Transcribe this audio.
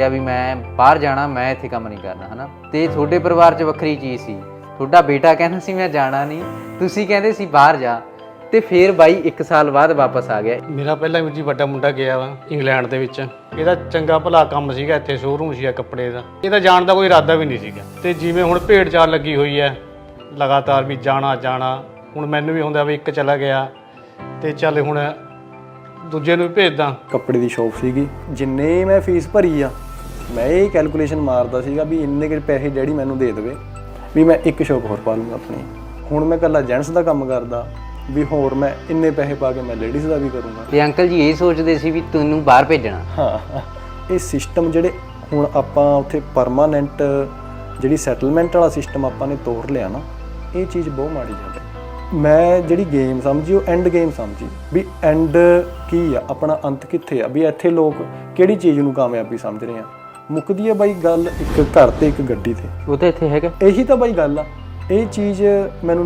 ਆ ਵੀ ਮੈਂ ਬਾਹਰ ਜਾਣਾ ਮੈਂ ਇੱਥੇ ਕੰਮ ਨਹੀਂ ਕਰਨਾ ਹਨਾ? ਤੇ ਤੁਹਾਡੇ ਪਰਿਵਾਰ 'ਚ ਵੱਖਰੀ ਚੀਜ਼ ਸੀ। ਤੁਹਾਡਾ ਬੇਟਾ ਕਹਿੰਦਾ ਸੀ ਮੈਂ ਜਾਣਾ ਨਹੀਂ। ਤੁਸੀਂ ਕਹਿੰਦੇ ਸੀ ਬਾਹਰ ਜਾ। ਤੇ ਫੇਰ ਬਾਈ 1 ਸਾਲ ਬਾਅਦ ਵਾਪਸ ਆ ਗਿਆ। ਮੇਰਾ ਪਹਿਲਾਂ ਵੀਰ ਜੀ ਵੱਡਾ ਮੁੰਡਾ ਗਿਆ ਵਾ ਇੰਗਲੈਂਡ ਦੇ ਵਿੱਚ। ਇਹਦਾ ਚੰਗਾ ਭਲਾ ਕੰਮ ਸੀਗਾ ਇੱਥੇ ਸ਼ੋਰੂਮ ਸੀਗਾ ਕੱਪੜੇ ਦਾ। ਇਹਦਾ ਜਾਣ ਦਾ ਕੋਈ ਇਰਾਦਾ ਵੀ ਨਹੀਂ ਸੀਗਾ। ਤੇ ਜਿਵੇਂ ਹੁਣ ਭੇਡ ਚਾਲ ਲੱਗੀ ਹੋਈ ਹੈ ਲਗਾਤਾਰ ਵੀ ਜਾਣਾ ਜਾਣਾ ਹੁਣ ਮੈਨੂੰ ਵੀ ਹੁੰਦਾ ਵੀ ਇੱਕ ਚਲਾ ਗਿਆ। ਤੇ ਚੱਲ ਹੁਣ ਦੂਜੇ ਨੂੰ ਵੀ ਭੇਜਦਾ। ਕੱਪੜੇ ਦੀ ਸ਼ਾਪ ਸੀਗੀ ਜਿੰਨੇ ਮੈਂ ਫੀਸ ਭਰੀ ਆ ਮੈਂ ਇਹ ਕੈਲਕੂਲੇਸ਼ਨ ਮਾਰਦਾ ਸੀਗਾ ਵੀ ਇੰਨੇ ਕੁ ਪੈਸੇ ਡੈਡੀ ਮੈਨੂੰ ਦੇ ਦੇਵੇ ਵੀ ਮੈਂ ਇੱਕ ਸ਼ਾਪ ਹੋਰ ਪਾ ਲੂੰਗਾ ਆਪਣੀ। ਹੁਣ ਮੈਂ ਇਕੱਲਾ ਜੈਂਟਸ ਦਾ ਕੰਮ ਕਰਦਾ ਵੀ ਹੋਰ ਮੈਂ ਇੰਨੇ ਪੈਸੇ ਪਾ ਕੇ ਮੈਂ ਲੇਡੀਜ਼ ਦਾ ਵੀ ਕਰੂੰਗਾ। ਤੇ ਅੰਕਲ ਜੀ ਇਹ ਸੋਚਦੇ ਸੀ ਵੀ ਤੈਨੂੰ ਬਾਹਰ ਭੇਜਣਾ। ਹਾਂ ਇਹ ਸਿਸਟਮ ਜਿਹੜੇ ਹੁਣ ਆਪਾਂ ਉੱਥੇ ਪਰਮਾਨੈਂਟ ਜਿਹੜੀ ਸੈਟਲਮੈਂਟ ਵਾਲਾ ਸਿਸਟਮ ਆਪਾਂ ਨੇ ਤੋੜ ਲਿਆ ਨਾ ਇਹ ਚੀਜ਼ ਬਹੁਤ ਮਾੜੀ ਹੈ ਮੈਂ ਜਿਹੜੀ ਗੇਮ ਸਮਝੀ ਉਹ ਐਂਡ ਗੇਮ ਸਮਝੀ। ਵੀ ਐਂਡ ਕੀ ਆ? ਆਪਣਾ ਅੰਤ ਕਿੱਥੇ ਆ? ਵੀ ਇੱਥੇ ਲੋਕ ਕਿਹੜੀ ਚੀਜ਼ ਨੂੰ ਕਾਮਯਾਬੀ ਸਮਝ ਰਹੇ ਆ? ਮੁੱਕਦੀ ਹੈ ਬਾਈ ਗੱਲ ਇੱਕ ਘਰ ਤੇ ਇੱਕ ਗੱਡੀ ਤੇ। ਉਹ ਤਾਂ ਇੱਥੇ ਹੈਗਾ। ਇਹੀ ਤਾਂ ਬਾਈ ਗੱਲ ਆ। ਇਹ ਚੀਜ਼ ਮੈਨੂੰ